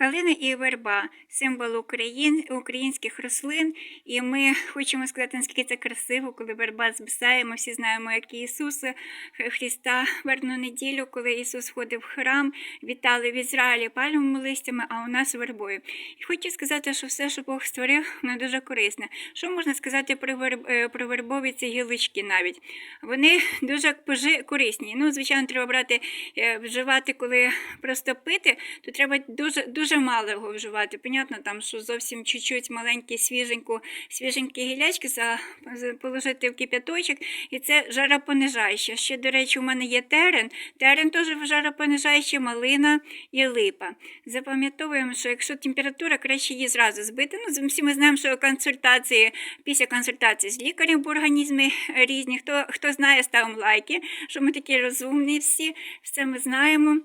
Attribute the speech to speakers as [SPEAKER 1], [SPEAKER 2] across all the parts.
[SPEAKER 1] Калина і верба символ Україн, українських рослин. І ми хочемо сказати, наскільки це красиво, коли верба звисає. Ми всі знаємо, як Ісус Христа вербну неділю, коли Ісус входив в храм, вітали в Ізраїлі пальмовими листями, а у нас вербою. І хочу сказати, що все, що Бог створив, воно дуже корисне. Що можна сказати про, верб, е, про вербові ці гілочки навіть? Вони дуже корисні. Ну, звичайно, треба брати, е, вживати, коли просто пити, то треба дуже, дуже мало його вживати. Понятно, там, що зовсім чуть-чуть маленькі, свіженьку, свіженькі гілячки положити в кип'яточок, і це жаропонижаюче. Ще, до речі, у мене є терен. Терен теж жаропонижаючий, малина і липа. Запам'ятовуємо, що якщо температура, краще її зразу збити. Ну, всі ми знаємо, що консультації, після консультації з лікарем, бо організми різні. Хто, хто знає, ставимо лайки, що ми такі розумні всі, все ми знаємо.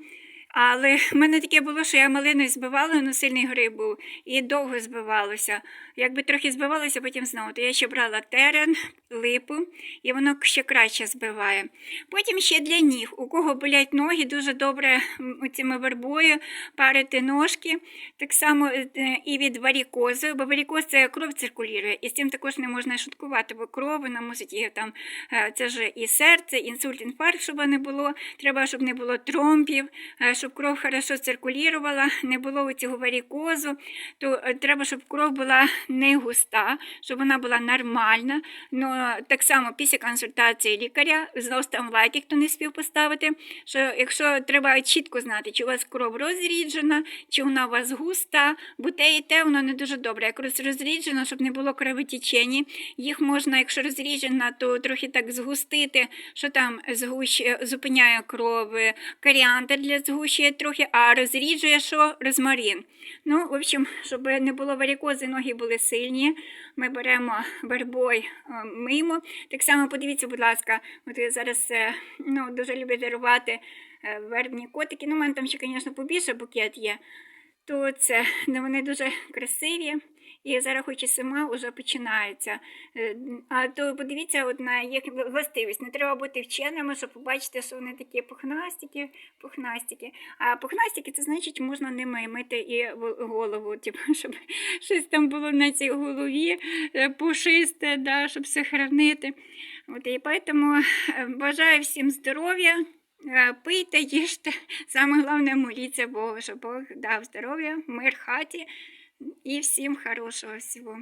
[SPEAKER 1] Але в мене таке було, що я малиною збивала, ну сильний гриб був, і довго збивалося. Якби трохи збивалося, потім знову, то я ще брала терен, липу, і воно ще краще збиває. Потім ще для ніг. У кого болять ноги, дуже добре цими вербою парити ножки. Так само е, і від варікозу, бо варікоз це кров циркулює, і з цим також не можна шуткувати, бо кров вона мусить її там, е, це ж і серце, інсульт, інфаркт, щоб не було. Треба, щоб не було тромбів, е, щоб кров хорошо циркулювала, не було цього варікозу, то е, треба, щоб кров була не густа, щоб вона була нормальна. Ну, так само після консультації лікаря, знову там лайки, хто не спів поставити, що якщо треба чітко знати, чи у вас кров розріджена, чи вона у вас густа, бо те і те воно не дуже добре. Як роз- розріджено, щоб не було кровотечені, їх можна, якщо розріджена, то трохи так згустити, що там згущ... зупиняє кров, коріандр для згущує трохи, а розріджує що? Розмарин. Ну, в общем, щоб не було варікози, ноги були сильні. Ми беремо вербой, е, мимо. Так само подивіться, будь ласка, от я зараз е, ну, дуже люблю дарувати е, вербні котики. Ну, у мене там ще, звісно, побільше букет є. То це ну, вони дуже красиві. І зараз хоч і зима вже починається. Е, А то подивіться от на їх властивість. Не треба бути вченими, щоб побачити, що вони такі пухнастики, пухнастики. А пухнастики це значить, можна ними мити і голову, типу, щоб щось там було на цій голові е, пушисте, да, щоб сохранити. От, і тому е, бажаю всім здоров'я. Е, Пийте, їжте. Саме головне моліться Богу, щоб Бог дав здоров'я, мир хаті і всім хорошого всього.